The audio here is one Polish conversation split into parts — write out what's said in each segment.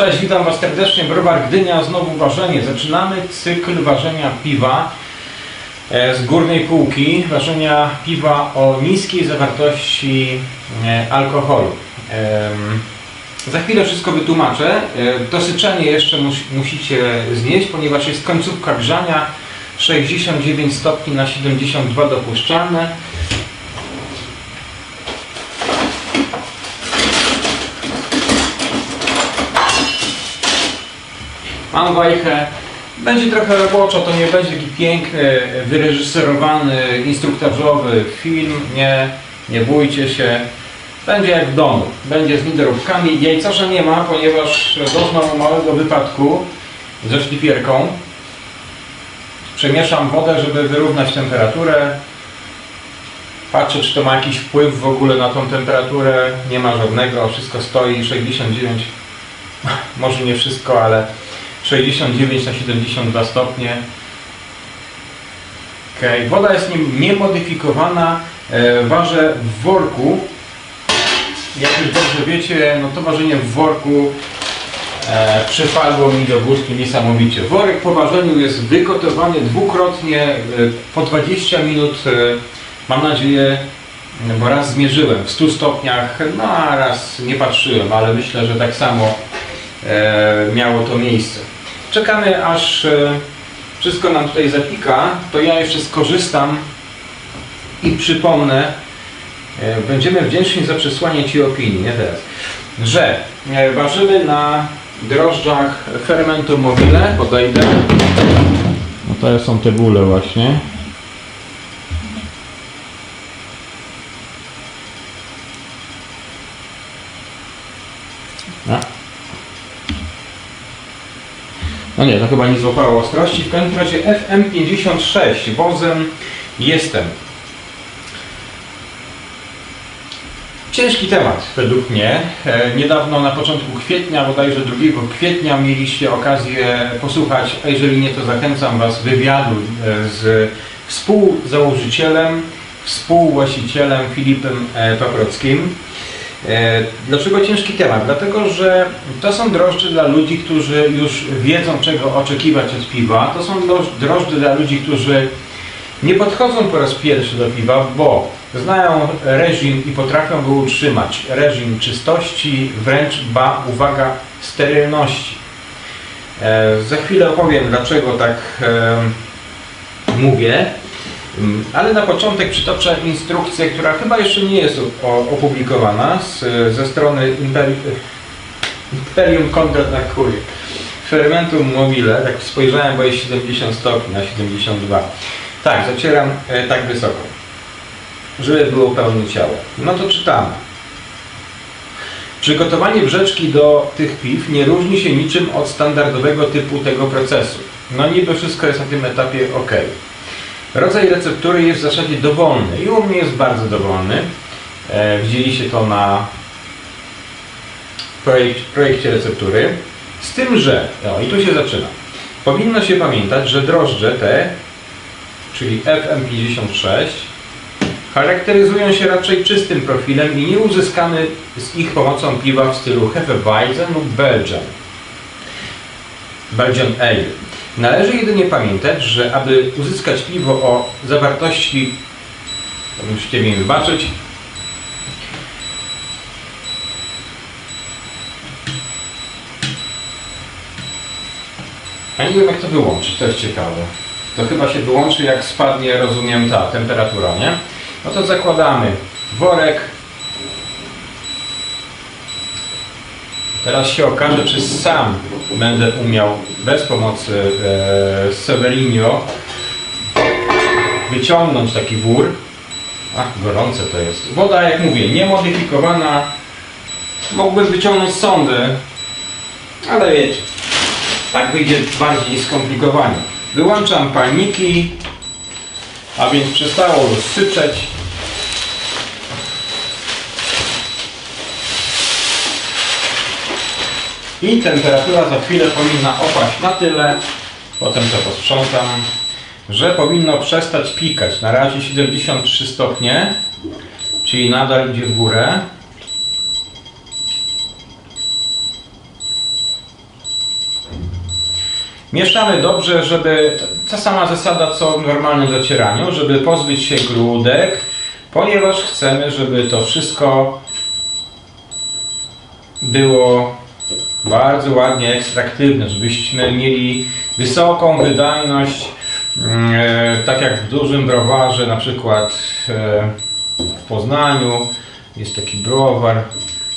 Cześć, witam Was serdecznie. Browar Gdynia, znowu ważenie. Zaczynamy cykl ważenia piwa e, z górnej półki. Ważenia piwa o niskiej zawartości e, alkoholu. Za chwilę wszystko wytłumaczę. E, Dosyczenie jeszcze mus, musicie znieść, ponieważ jest końcówka grzania. 69 stopni na 72 dopuszczalne. Mam wajchę. Będzie trochę roboczo, to nie będzie taki piękny, wyreżyserowany, instruktażowy film. Nie, nie bójcie się. Będzie jak w domu. Będzie z liderówkami. Jajcarza nie ma, ponieważ doznał małego wypadku ze szlifierką. Przemieszam wodę, żeby wyrównać temperaturę. Patrzę, czy to ma jakiś wpływ w ogóle na tą temperaturę. Nie ma żadnego. Wszystko stoi 69. Może nie wszystko, ale 69 na 72 stopnie. Okay. Woda jest nie- niemodyfikowana. E, ważę w worku. Jak już dobrze wiecie, no to ważenie w worku e, przypadło mi do gustu niesamowicie. Worek po ważeniu jest wygotowany dwukrotnie e, po 20 minut. E, mam nadzieję, bo raz zmierzyłem w 100 stopniach, no a raz nie patrzyłem, ale myślę, że tak samo e, miało to miejsce. Czekamy aż e, wszystko nam tutaj zapika, to ja jeszcze skorzystam i przypomnę, e, będziemy wdzięczni za przesłanie Ci opinii, nie teraz, że e, ważymy na drożdżach fermentu mobile, podejdę. No to są te bóle właśnie. No nie, to chyba nie złapało ostrości. W każdym razie FM56 wozem jestem. Ciężki temat według mnie. E, Niedawno na początku kwietnia, bodajże 2 kwietnia mieliście okazję posłuchać, a jeżeli nie to zachęcam Was, wywiadu e, z współzałożycielem, współwłaścicielem Filipem e, Paprockim. E, Dlaczego ciężki temat? Dlatego, że to są drożdże dla ludzi, którzy już wiedzą czego oczekiwać od piwa. To są droż- drożdże dla ludzi, którzy nie podchodzą po raz pierwszy do piwa, bo znają reżim i potrafią go utrzymać. Reżim czystości, wręcz ba, uwaga, sterylności. E, za chwilę opowiem, dlaczego tak e, mówię. Mm, Ale na początek przytoczę instrukcję, która chyba jeszcze nie jest opublikowana z, ze strony Imperium, Imperium na Kurie. Fermentum mobile, tak spojrzałem, bo jest 70 stopni na 72. Tak, zacieram e, tak wysoko, żeby było pełne ciało. No to czytamy. Przygotowanie brzeczki do tych piw nie różni się niczym od standardowego typu tego procesu. No niby wszystko jest na tym etapie ok. Rodzaj receptury jest w zasadzie dowolny i u mnie jest bardzo dowolny. E, widzieliście to na projekcie receptury. Z tym, że, no i tu się zaczyna. Powinno się pamiętać, że drożdże te, czyli FM56, charakteryzują się raczej czystym profilem i nie uzyskany z ich pomocą piwa w stylu Hefeweizen lub Belgian. Belgian Ale. Należy jedynie pamiętać, że aby uzyskać piwo o zawartości, to musicie mi wybaczyć, a nie wiem jak to wyłączyć, to jest ciekawe. To chyba się wyłączy jak spadnie, rozumiem, ta temperatura, nie? No to zakładamy worek. Teraz się okaże, czy sam będę umiał bez pomocy e, Severinio wyciągnąć taki wór. Ach, gorące to jest. Woda, jak mówię, niemodyfikowana. Mógłbym wyciągnąć sondę, ale wiecie, tak wyjdzie bardziej skomplikowanie. Wyłączam palniki, a więc przestało już syczeć. I temperatura za chwilę powinna opaść na tyle, potem to posprzątam, że powinno przestać pikać. Na razie 73 stopnie, czyli nadal idzie w górę. Mieszamy dobrze, żeby ta sama zasada co w normalnym docieraniu, żeby pozbyć się grudek, ponieważ chcemy, żeby to wszystko było bardzo ładnie ekstraktywne, żebyśmy mieli wysoką wydajność, mm, e, tak jak w dużym browarze, na przykład e, w Poznaniu jest taki browar,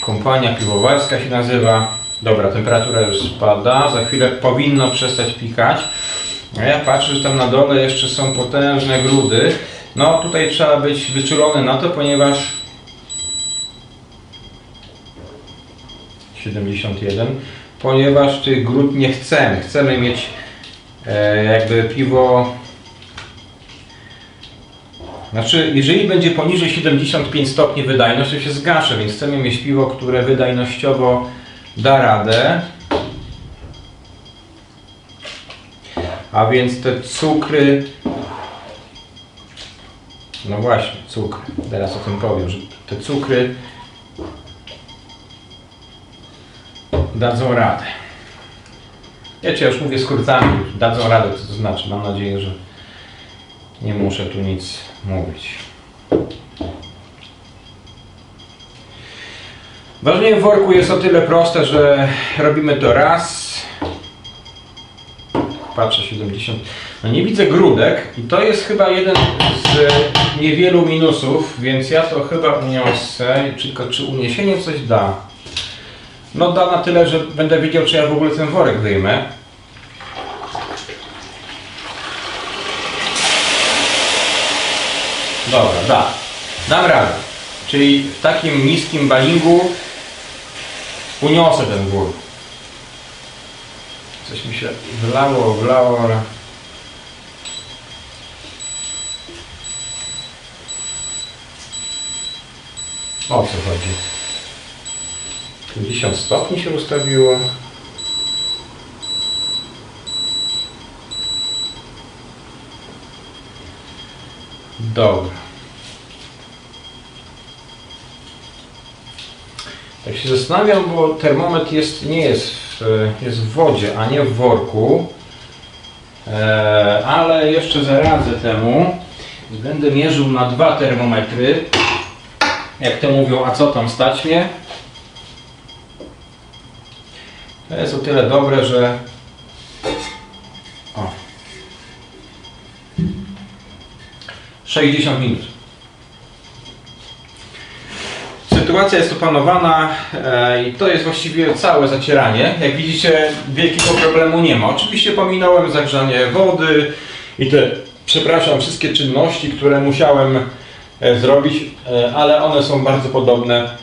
kompania piwowarska się nazywa. Dobra, temperatura już spada, za chwilę powinno przestać pikać. A ja patrzę, że tam na dole jeszcze są potężne grudy. No tutaj trzeba być wyczulony na to, ponieważ 71, ponieważ tych grud nie chcemy. Chcemy mieć e, jakby piwo. Znaczy, jeżeli będzie poniżej 75 stopni wydajność, to się zgaszę, więc chcemy mieć piwo, które wydajnościowo da radę. A więc te cukry. No właśnie, cukry. Teraz o tym powiem, że te cukry dadzą radę. Wiecie, ja już mówię skrótami, dadzą radę, co to znaczy. Mam nadzieję, że nie muszę tu nic mówić. Ważenie w worku jest o tyle proste, że robimy to raz. Patrzę 70. No nie widzę grudek i to jest chyba jeden z niewielu minusów, więc ja to chyba uniosę. Tylko czy uniesienie coś da? No da na tyle, że będę wiedział, czy ja w ogóle ten worek wyjmę. Dobra, da. Dam radę. Czyli w takim niskim balingu uniosę ten wór. Coś mi się wlało, wlało. O co chodzi? 50 stopni się ustawiło. Dobra. Tak się zastanawiam, bo termometr jest, nie jest w, jest w wodzie, a nie w worku. E, ale jeszcze zaradzę temu. Będę mierzył na dwa termometry. Jak to mówią, a co tam stać mnie? To jest o tyle dobre, że o. 60 minut. Sytuacja jest opanowana e, i to jest właściwie całe zacieranie. Jak widzicie, wielkiego problemu nie ma. Oczywiście pominąłem zagrzanie wody i te, przepraszam, wszystkie czynności, które musiałem e, zrobić, e, ale one są bardzo podobne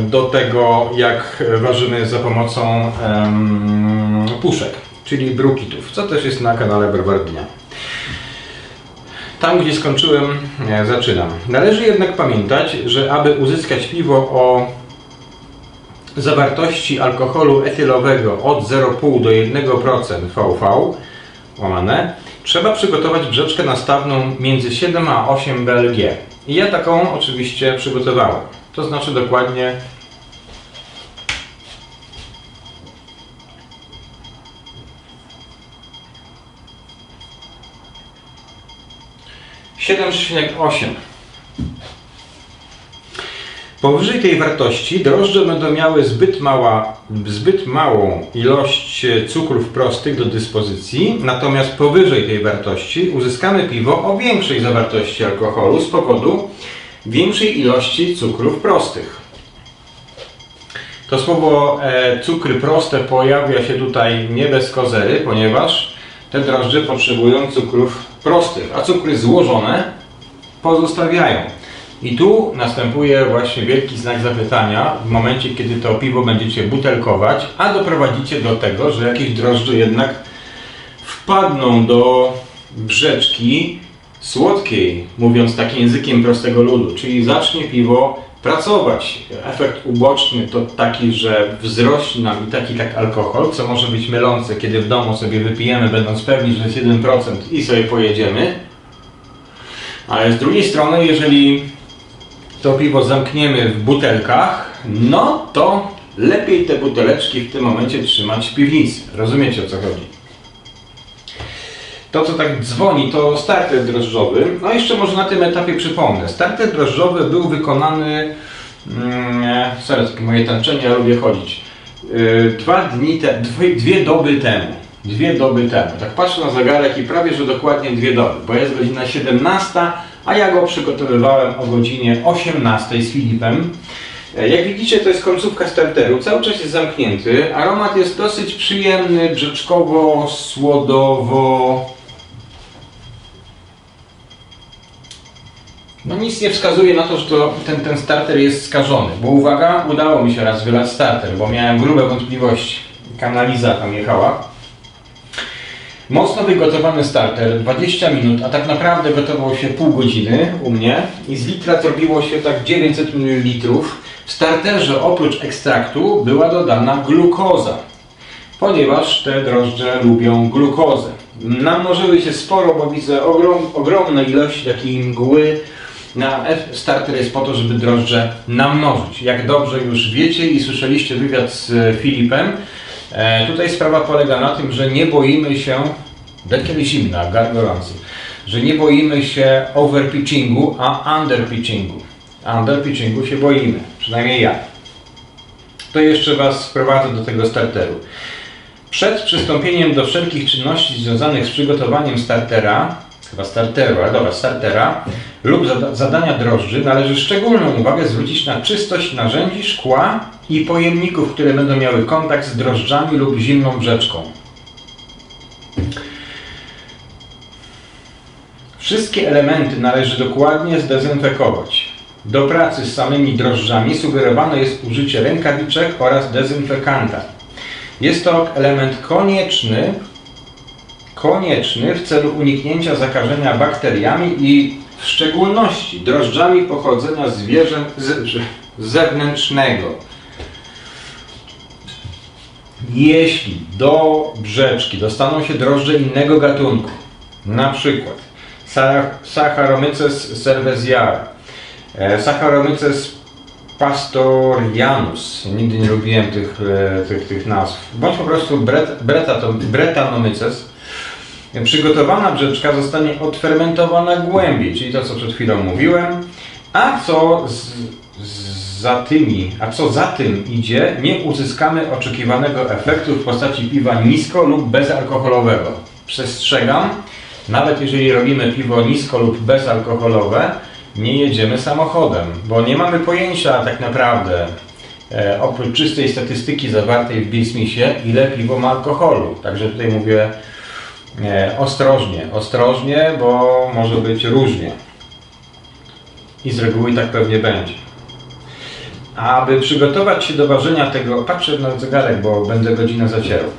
do tego, jak ważymy za pomocą em, puszek, czyli brukitów, co też jest na kanale Browar. Tam, gdzie skończyłem, e, zaczynam. Należy jednak pamiętać, że aby uzyskać piwo o zawartości alkoholu etylowego od 0,5 do 1% VV łamane, trzeba przygotować brzeczkę nastawną między 7 a 8 BLG. I ja taką oczywiście przygotowałem. To znaczy dokładnie Siedem osiem. Powyżej tej wartości drożdże będą miały zbyt, mała, zbyt małą ilość cukrów prostych do dyspozycji, natomiast powyżej tej wartości uzyskamy piwo o większej zawartości alkoholu z powodu większej ilości cukrów prostych. To słowo e, cukry proste pojawia się tutaj nie bez kozery, ponieważ te drożdże potrzebują cukrów prostych, a cukry złożone pozostawiają. I tu następuje właśnie wielki znak zapytania w momencie, kiedy to piwo będziecie butelkować, a doprowadzicie do tego, że jakieś drożdże jednak wpadną do brzeczki słodkiej, mówiąc takim językiem prostego ludu, czyli zacznie piwo pracować. Efekt uboczny to taki, że wzrośnie nam i taki tak alkohol, co może być mylące, kiedy w domu sobie wypijemy, będąc pewni, że jest 1% i sobie pojedziemy. Ale z drugiej strony, jeżeli to piwo zamkniemy w butelkach, no to lepiej te buteleczki w tym momencie trzymać w piwnicy. Rozumiecie o co chodzi? To, co tak dzwoni, to starter drożdżowy. No jeszcze może na tym etapie przypomnę. Starter drożdżowy był wykonany, mm, takie moje tańczenie, ja lubię chodzić, yy, dwa dni, te, dwie, dwie doby temu. Dwie doby temu. Tak patrzę na zegarek i prawie, że dokładnie dwie doby, bo jest godzina 17, a ja go przygotowywałem o godzinie 18 z Filipem. E, Jak widzicie, to jest końcówka starteru. Cały czas jest zamknięty. Aromat jest dosyć przyjemny, brzeczkowo, słodowo. No nic nie wskazuje na to, że to, ten, ten starter jest skażony. Bo uwaga, udało mi się raz wylać starter, bo miałem grube wątpliwości. Kanaliza tam jechała. Mocno wygotowany starter, 20 minut, a tak naprawdę gotował się pół godziny u mnie i z litra zrobiło się tak 900 ml. W starterze oprócz ekstraktu była dodana glukoza, ponieważ te drożdże lubią glukozę. Namnożyły się sporo, bo widzę ogrom, ogromne ilości takiej mgły. Na starter jest po to, żeby drożdże namnożyć. Jak dobrze już wiecie i słyszeliście wywiad z e, Filipem, E, tutaj sprawa polega na tym, że nie boimy się, dekiel zimna, gar gorący, że nie boimy się overpitchingu, a underpitchingu. Underpitchingu się boimy, przynajmniej ja. To jeszcze Was wprowadzę do tego starteru. Przed przystąpieniem do wszelkich czynności związanych z przygotowaniem startera, chyba starteru, ale dobra, startera lub zada zadania drożdży należy szczególną uwagę zwrócić na czystość narzędzi, szkła i pojemników, które będą miały kontakt z drożdżami lub zimną brzeczką. Wszystkie elementy należy dokładnie zdezynfekować. Do pracy z samymi drożdżami sugerowane jest użycie rękawiczek oraz dezynfekanta. Jest to element konieczny, konieczny w celu uniknięcia zakażenia bakteriami i w szczególności drożdżami pochodzenia zwierząt z, zewnętrznego. Jeśli do brzeczki dostaną się drożdże innego gatunku, na przykład Sa- Saccharomyces cerevisiae, Saccharomyces pastorianus, nigdy nie lubiłem tych, e, tych, tych nazw, bądź po prostu bret, Brettanomyces, Przygotowana brzeczka zostanie odfermentowana głębiej, czyli to, co przed chwilą mówiłem, a co z, z, za tymi, a co za tym idzie, nie uzyskamy oczekiwanego efektu w postaci piwa nisko lub bezalkoholowego. Przestrzegam, nawet jeżeli robimy piwo nisko lub bezalkoholowe, nie jedziemy samochodem, bo nie mamy pojęcia tak naprawdę, e, oprócz czystej statystyki zawartej w Bill Smithie, ile piwo ma alkoholu. Także tutaj mówię e, ostrożnie, ostrożnie, bo może być różnie. I z reguły tak pewnie będzie. Aby przygotować się do ważenia tego, patrzę na zegarek, bo będę godzinę zacierał.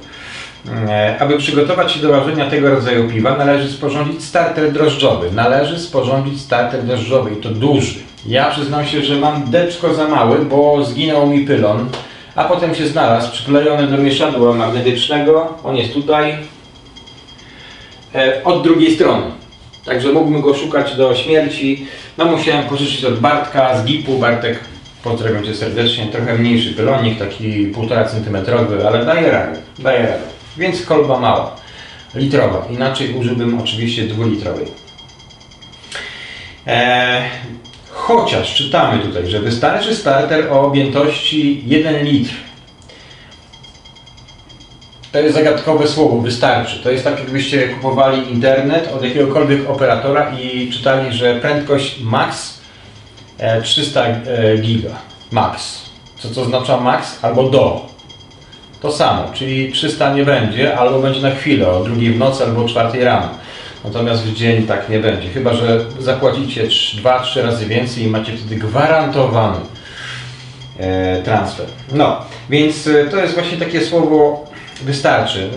Aby przygotować się do ważenia tego rodzaju piwa, należy sporządzić starter drożdżowy. Należy sporządzić starter drożdżowy i to duży. Ja przyznam się, że mam deczko za mały, bo zginął mi pylon, a potem się znalazł przyklejony do mieszadła magnetycznego. On jest tutaj, od drugiej strony. Także mógłbym go szukać do śmierci. No musiałem pożyczyć od Bartka z GIP-u. Bartek, pozdrawiam Cię serdecznie, trochę mniejszy pylonik, taki 1,5 cm, ale daje radę, daje radę. Więc kolba mała, litrowa. Inaczej użyłbym oczywiście dwulitrowej. E, chociaż czytamy tutaj, że wystarczy starter o objętości 1 litr. To jest zagadkowe słowo, wystarczy. To jest tak, jakbyście kupowali internet od jakiegokolwiek operatora i czytali, że prędkość max e, 300 e, giga. Max. Co to oznacza max albo do. To samo, czyli 300 nie będzie, albo będzie na chwilę, o drugiej w nocy albo o czwartej rano. Natomiast w dzień tak nie będzie, chyba że zapłacicie 2-3 razy więcej i macie wtedy gwarantowany e, transfer. No, więc e, to jest właśnie takie słowo wystarczy.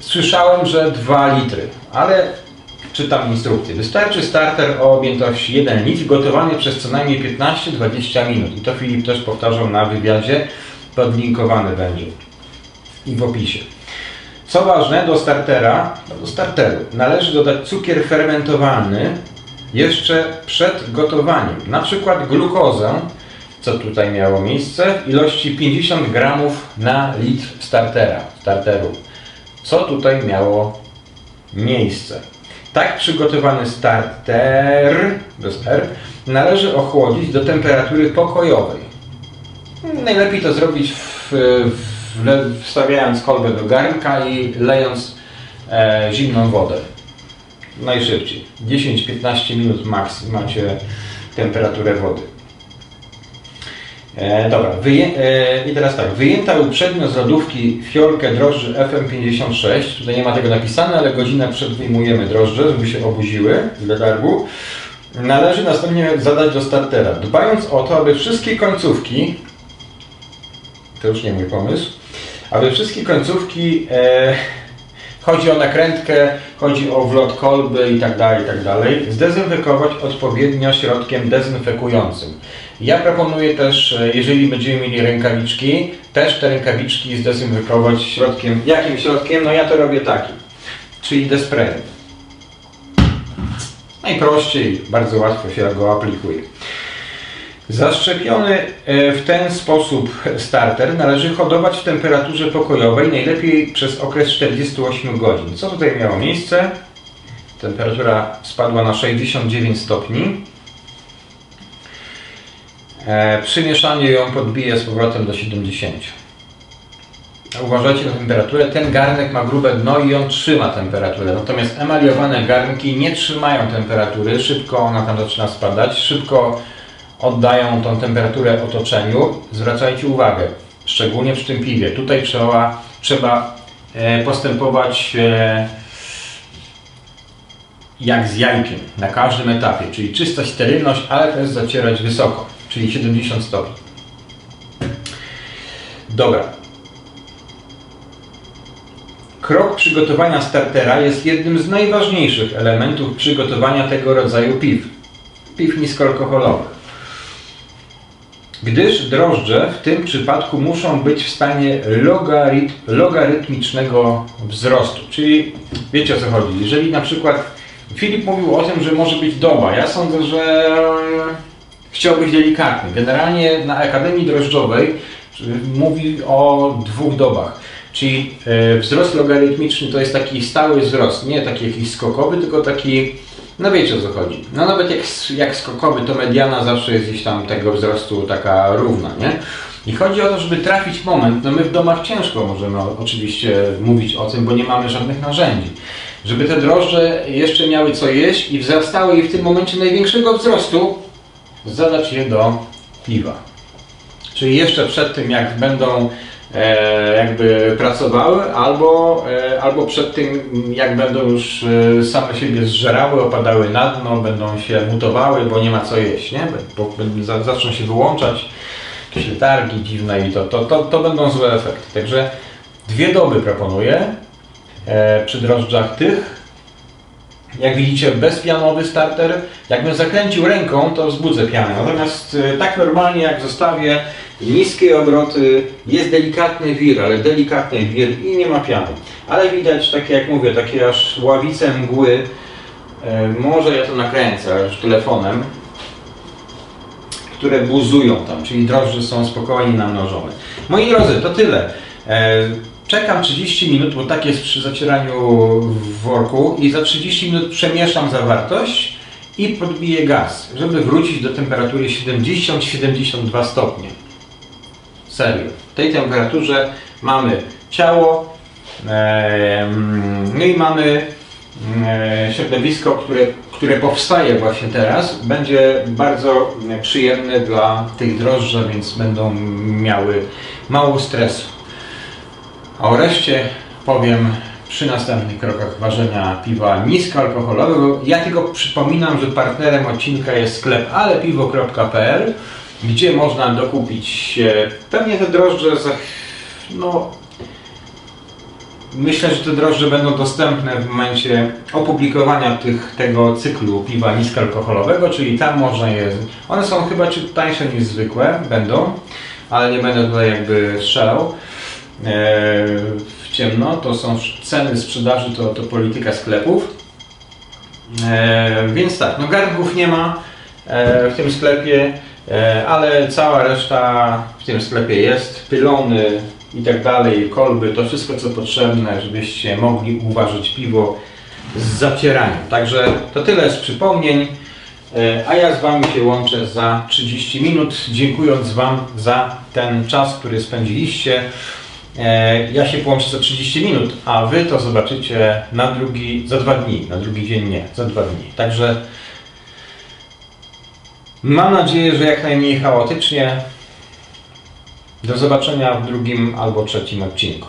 Słyszałem, że 2 litry, ale czytam instrukcję. Wystarczy starter o objętości 1 litr gotowany przez co najmniej 15-20 minut. I to Filip też powtarzał na wywiadzie, podlinkowany będzie i w opisie. Co ważne, do startera, no do starteru należy dodać cukier fermentowany jeszcze przed gotowaniem. Na przykład glukozę, co tutaj miało miejsce, w ilości 50 gramów na litr startera, starteru. Co tutaj miało miejsce. Tak przygotowany starter bez R, należy ochłodzić do temperatury pokojowej. Najlepiej to zrobić w, w, wstawiając kolbę do garnka i lejąc e, zimną wodę. Najszybciej. 10-15 minut max macie temperaturę wody. E, dobra, wyję, e, i teraz tak, wyjęta uprzednio z lodówki fiolkę drożdży FM56, tutaj nie ma tego napisane, ale godzinę przed wyjmujemy drożdże, żeby się obudziły z letargu. Należy następnie zadać do startera, dbając o to, aby wszystkie końcówki, to już nie mój pomysł, aby wszystkie końcówki, e, chodzi o nakrętkę, chodzi o wlot kolby i tak dalej, i tak zdezynfekować odpowiednio środkiem dezynfekującym. Ja proponuję też, e, jeżeli będziemy mieli rękawiczki, też te rękawiczki zdezynfekować środkiem, jakim środkiem? No ja to robię taki, czyli desprayem. Najprościej, bardzo łatwo się go aplikuje. Zaszczepiony e, w ten sposób starter należy hodować w temperaturze pokojowej, najlepiej przez okres 48 godzin. Co tutaj miało miejsce? Temperatura spadła na 69 stopni. E, Przy mieszaniu ją podbije z powrotem do 70. Uważajcie na temperaturę. Ten garnek ma grube dno i on trzyma temperaturę. Natomiast emaliowane garnki nie trzymają temperatury. Szybko ona tam zaczyna spadać. Szybko oddają tą temperaturę otoczeniu. Zwracajcie uwagę, szczególnie przy tym piwie. Tutaj trzeba, trzeba e, postępować e, jak z jajkiem na każdym etapie, czyli czysta sterylność, ale też zacierać wysoko, czyli 70 stopni. Dobra. Krok przygotowania startera jest jednym z najważniejszych elementów przygotowania tego rodzaju piw. Piw niskoalkoholowych gdyż drożdże w tym przypadku muszą być w stanie logaryt, logarytmicznego wzrostu. Czyli wiecie o co chodzi. Jeżeli na przykład Filip mówił o tym, że może być doba, ja sądzę, że chciał być delikatny. Generalnie na Akademii Drożdżowej mówi o dwóch dobach. Czyli e, wzrost logarytmiczny to jest taki stały wzrost, nie taki jakiś skokowy, tylko taki no wiecie o co chodzi. No nawet jak, jak skokowy, to mediana zawsze jest gdzieś tam tego wzrostu taka równa, nie? I chodzi o to, żeby trafić moment, no my w domach ciężko możemy oczywiście mówić o tym, bo nie mamy żadnych narzędzi. Żeby te drożdże jeszcze miały co jeść i wzrastały i w tym momencie największego wzrostu zadać je do piwa. Czyli jeszcze przed tym jak będą jakby pracowały, albo, e, albo przed tym, jak będą już e, same siebie zżerały, opadały na dno, będą się mutowały, bo nie ma co jeść, nie? Bo, bo za- zaczną się wyłączać jakieś letargi dziwne i to, to, to, to będą złe efekty. Także dwie doby proponuję e, przy drożdżach tych. Jak widzicie, bezpianowy starter. Jakbym zakręcił ręką, to wzbudzę pianę. Natomiast e, tak normalnie jak zostawię, niskie obroty, jest delikatny wir, ale delikatny wir i nie ma piany. Ale widać, takie jak mówię, takie aż ławice mgły. E, może ja to nakręcę, już telefonem które buzują tam, czyli drożdże są spokojnie namnożone. Moi drodzy, to tyle. Czekam 30 minut, bo tak jest przy zacieraniu w worku i za 30 minut przemieszam zawartość i podbiję gaz, żeby wrócić do temperatury 70-72 stopnie. Serio. W tej temperaturze mamy ciało, no i mamy e, środowisko, które, które powstaje właśnie teraz, będzie bardzo przyjemne dla tych drożdży, więc będą miały mało stresu. A o reszcie powiem przy następnych krokach ważenia piwa niskoalkoholowego. Ja tylko przypominam, że partnerem odcinka jest sklep alepiwo.pl, gdzie można dokupić pewnie te drożdże za, no, Myślę, że te drożdże będą dostępne w momencie opublikowania tych, tego cyklu piwa niskoalkoholowego, czyli tam można je... One są chyba czy tańsze niż zwykłe, będą, ale nie będę tutaj jakby strzelał w ciemno. To są ceny sprzedaży, to, to polityka sklepów. E, więc tak, no garnków nie ma e, w tym sklepie, e, ale cała reszta w tym sklepie jest. Pylony i tak dalej, kolby, to wszystko co potrzebne, żebyście mogli uważać piwo z zacieraniem. Także to tyle z przypomnień. E, A ja z Wami się łączę za 30 minut, dziękując Wam za ten czas, który spędziliście. E, Ja się połączę za 30 minut, a Wy to zobaczycie na drugi, za dwa dni, na drugi dzień nie, za dwa dni. Także mam nadzieję, że jak najmniej chaotycznie. Do zobaczenia w drugim albo trzecim odcinku.